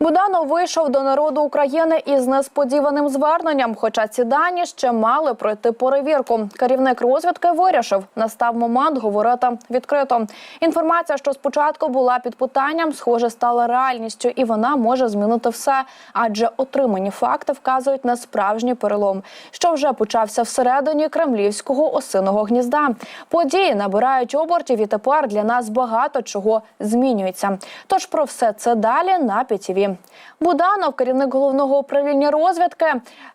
Буданов вийшов до народу України із несподіваним зверненням. Хоча ці дані ще мали пройти перевірку. Керівник розвідки вирішив, настав момент говорити відкрито. Інформація, що спочатку була під питанням, схоже, стала реальністю, і вона може змінити все. Адже отримані факти вказують на справжній перелом, що вже почався всередині кремлівського осиного гнізда. Події набирають обертів, і тепер для нас багато чого змінюється. Тож про все це далі на ПІТІВІ. Буданов, керівник головного управління розвідки,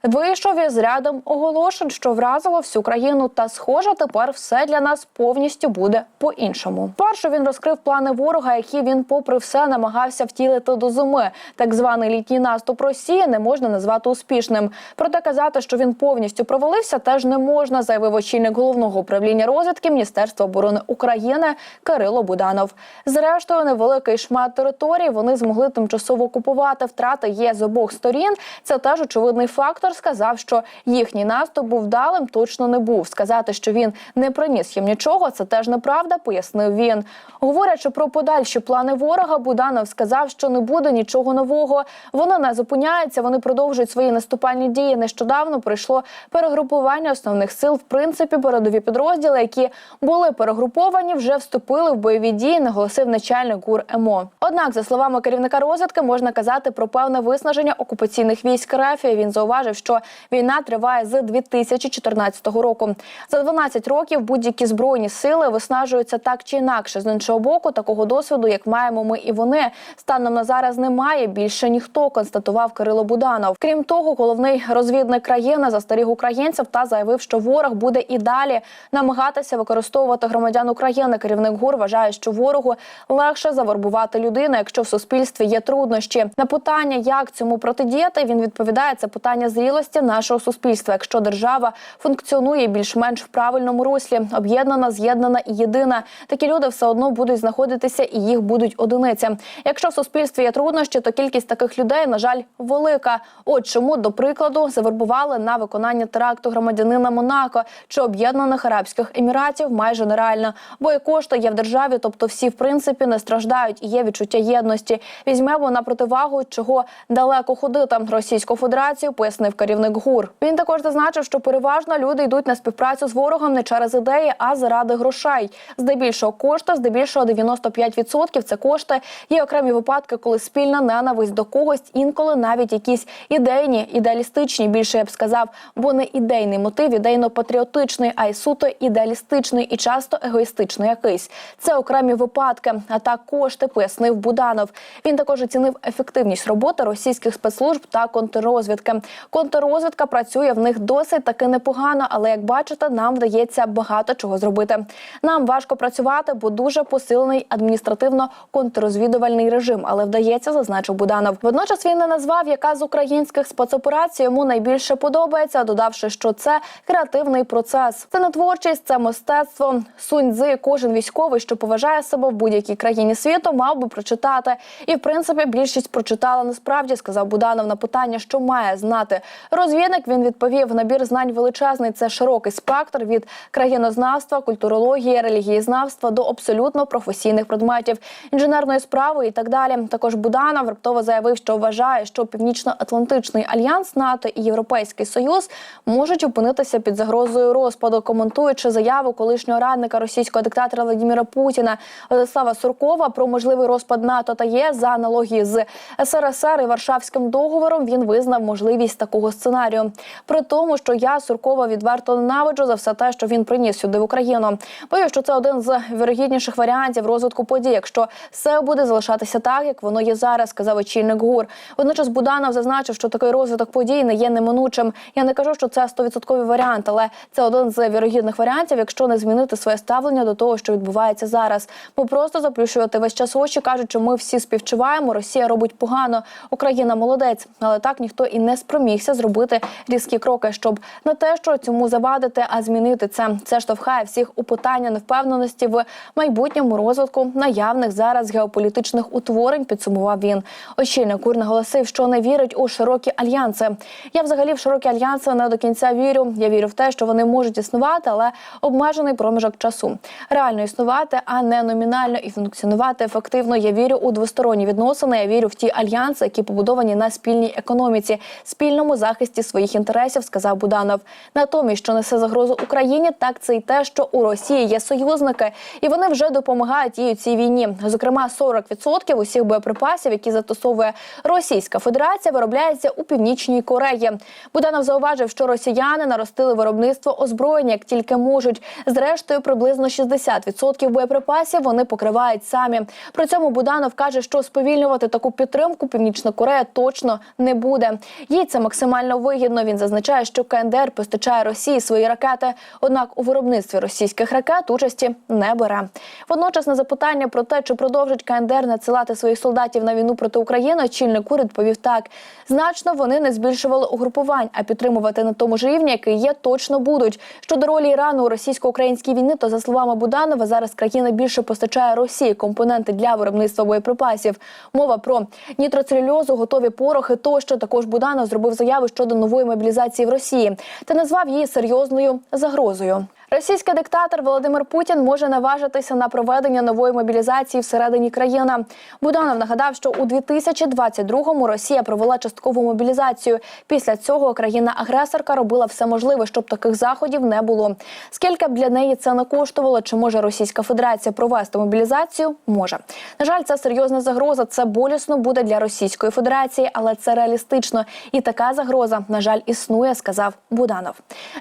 вийшов із рядом оголошень, що вразило всю країну. Та схоже, тепер все для нас повністю буде по-іншому. Перше він розкрив плани ворога, які він, попри все, намагався втілити до зими. Так званий літній наступ Росії не можна назвати успішним. Проте казати, що він повністю провалився, теж не можна, заявив очільник головного управління розвідки Міністерства оборони України Кирило Буданов. Зрештою, невеликий шмат території вони змогли тимчасово окупувати. Втрати є з обох сторін. Це теж очевидний фактор. Сказав, що їхній наступ був вдалим, точно не був. Сказати, що він не приніс їм нічого, це теж неправда, пояснив він. Говорячи про подальші плани ворога, Буданов сказав, що не буде нічого нового. Воно не зупиняється. Вони продовжують свої наступальні дії. Нещодавно прийшло перегрупування основних сил. В принципі, передові підрозділи, які були перегруповані, вже вступили в бойові дії. Наголосив начальник ГУР МО. Однак, за словами керівника розвідки, можна казати про певне виснаження окупаційних військ РФ. Він зауважив, що війна триває з 2014 року. За 12 років будь-які збройні сили виснажуються так чи інакше. З іншого боку, такого досвіду, як маємо ми і вони, станом на зараз немає більше ніхто, констатував Кирило Буданов. Крім того, головний розвідник країни застеріг українців та заявив, що ворог буде і далі намагатися використовувати громадян України. Керівник ГУР вважає, що ворогу легше завербувати людину, якщо в суспільстві є труднощі. На питання, як цьому протидіяти, він відповідає це питання зрілості нашого суспільства. Якщо держава функціонує більш-менш в правильному руслі, об'єднана, з'єднана і єдина, такі люди все одно будуть знаходитися і їх будуть одиниці. Якщо в суспільстві є труднощі, то кількість таких людей, на жаль, велика. От чому, до прикладу, завербували на виконання теракту громадянина Монако чи об'єднаних арабських еміратів майже нереально, бо і кошти є в державі, тобто всі в принципі не страждають і є відчуття єдності. Візьмемо на противагу, чого далеко ходити Російську Федерацію, пояснив керівник ГУР. Він також зазначив, що переважно люди йдуть на співпрацю з ворогом не через ідеї, а заради грошей. Здебільшого кошти, здебільшого 95% – це кошти. Є окремі випадки, коли спільна ненависть до когось, інколи навіть якісь ідейні, ідеалістичні, більше я б сказав, бо не ідейний мотив, ідейно-патріотичний, а й суто ідеалістичний і часто егоїстичний якийсь. Це окремі випадки. А так кошти пояснив Буданов. Він також оцінив ефективність роботи російських спецслужб та контррозвідки. Контррозвідка працює в них досить таки непогано, але як бачите, нам вдається багато чого зробити. Нам важко працювати, бо дуже посилений адміністративно-контррозвідувальний режим, але вдається, зазначив Буданов. Водночас він не назвав, яка з українських спецоперацій йому найбільше подобається, додавши, що це креативний процес. Це не творчість, це мистецтво. Сунь-дзи кожен військовий, що поважає себе в будь-якій країні світу, мав би прочитати. І в принципі більшість прочитала насправді, сказав Буданов на питання, що має знати розвідник. Він відповів: набір знань величезний. Це широкий спектр від країнознавства, культурології, релігієзнавства до абсолютно професійних предметів, інженерної справи і так далі. Також Буданов раптово заявив, що вважає, що Північно-Атлантичний альянс НАТО і Європейський Союз можуть опинитися під загрозою розпаду, коментуючи заяву колишнього радника російського диктатора Владимира Путіна Владислава Суркова про можливий розпад НАТО та ЄС за аналогії з СРСР і Варшавським договором. Він визнав можливість такого сценарію. При тому, що я Суркова відверто ненавиджу за все те, що він приніс сюди в Україну. Бою, що це один з вірогідніших варіантів розвитку подій, якщо все буде залишатися так, як воно є зараз, сказав очільник ГУР. Водночас Буданов зазначив, що такий розвиток подій не є неминучим. Я не кажу, що це стовідсотковий варіант, але це один з вірогідних варіантів, якщо не змінити своє ставлення до того, що відбувається зараз. Бо просто заплющувати весь час очі, кажуть, що ми всі співчуваємо. Росія робить погано, Україна молодець, але так ніхто і не спромігся зробити різкі кроки, щоб не те, що цьому завадити, а змінити це. Це штовхає всіх у питання невпевненості в майбутньому розвитку наявних зараз геополітичних утворень. Підсумував він. Очільник ГУР наголосив, що не вірить у широкі альянси. Я взагалі в широкі альянси не до кінця вірю. Я вірю в те, що вони можуть існувати, але обмежений проміжок часу. Реально існувати, а не номінально і функціонувати ефективно. Я вірю у двосторонні відносини. Я вірю в ті альянси, які побудовані на спільній економіці, спільному захисті своїх інтересів, сказав Буданов. Натомість, що несе загрозу Україні, так це й те, що у Росії є союзники, і вони вже допомагають їй у цій війні. Зокрема, 40% усіх боєприпасів, які застосовує Російська Федерація, виробляється у північній Кореї. Буданов зауважив, що росіяни наростили виробництво озброєння як тільки можуть. Зрештою, приблизно 60% боєприпасів вони покривають самі. При цьому Буданов каже, що сповільнювати таку підтримку Північна Корея точно не буде. Їй це максимально вигідно. Він зазначає, що КНДР постачає Росії свої ракети. Однак у виробництві російських ракет участі не бере. Водночас на запитання про те, чи продовжить КНДР надсилати своїх солдатів на війну проти України, очільник уряд відповів так: значно вони не збільшували угрупувань, а підтримувати на тому ж рівні, який є, точно будуть. Щодо ролі Ірану у російсько-українській війни, то за словами Буданова, зараз країна більше постачає Росії компоненти для виробництва боєприпасів. Мова про нітроцелюльозу, готові порохи тощо. Також Буданов зробив заяву щодо нової мобілізації в Росії та назвав її серйозною загрозою. Російський диктатор Володимир Путін може наважитися на проведення нової мобілізації всередині країни. Буданов нагадав, що у 2022-му Росія провела часткову мобілізацію. Після цього країна-агресорка робила все можливе, щоб таких заходів не було. Скільки б для неї це не коштувало, чи може Російська Федерація провести мобілізацію? Може. На жаль, це серйозна загроза. Це болісно буде для Російської Федерації, але це реалістично. І така загроза, на жаль, існує, сказав Буданов.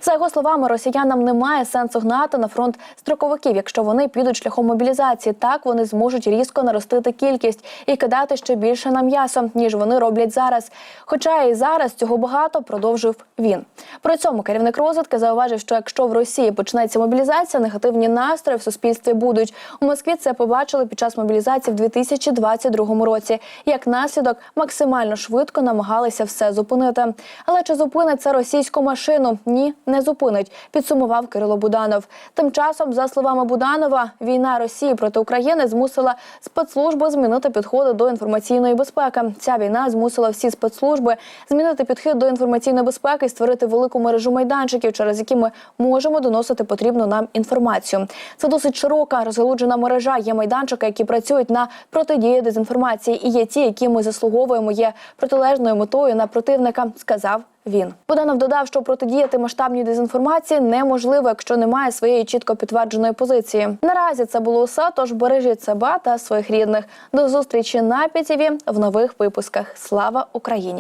За його словами, росіянам немає сенсу гнати на фронт строковиків, якщо вони підуть шляхом мобілізації. Так вони зможуть різко наростити кількість і кидати ще більше на м'ясо, ніж вони роблять зараз. Хоча і зараз цього багато продовжив він. При цьому керівник розвідки зауважив, що якщо в Росії почнеться мобілізація, негативні настрої в суспільстві будуть. У Москві це побачили під час мобілізації в 2022 році. Як наслідок максимально швидко намагалися все зупинити. Але чи зупинить це російську машину? Ні, не зупинить. Підсумував Кирило Буданов. Тим часом, за словами Буданова, війна Росії проти України змусила спецслужби змінити підходи до інформаційної безпеки. Ця війна змусила всі спецслужби змінити підхід до інформаційної безпеки і створити велику мережу майданчиків, через які ми можемо доносити потрібну нам інформацію. Це досить широка розгалуджена мережа. Є майданчики, які працюють на протидії дезінформації, і є ті, які ми заслуговуємо, є протилежною метою на противника. Сказав він Буданов додав, що протидіяти масштабній дезінформації неможливо, якщо немає своєї чітко підтвердженої позиції. Наразі це було все. Тож бережіть себе та своїх рідних. До зустрічі на ПІТІВІ в нових випусках. Слава Україні!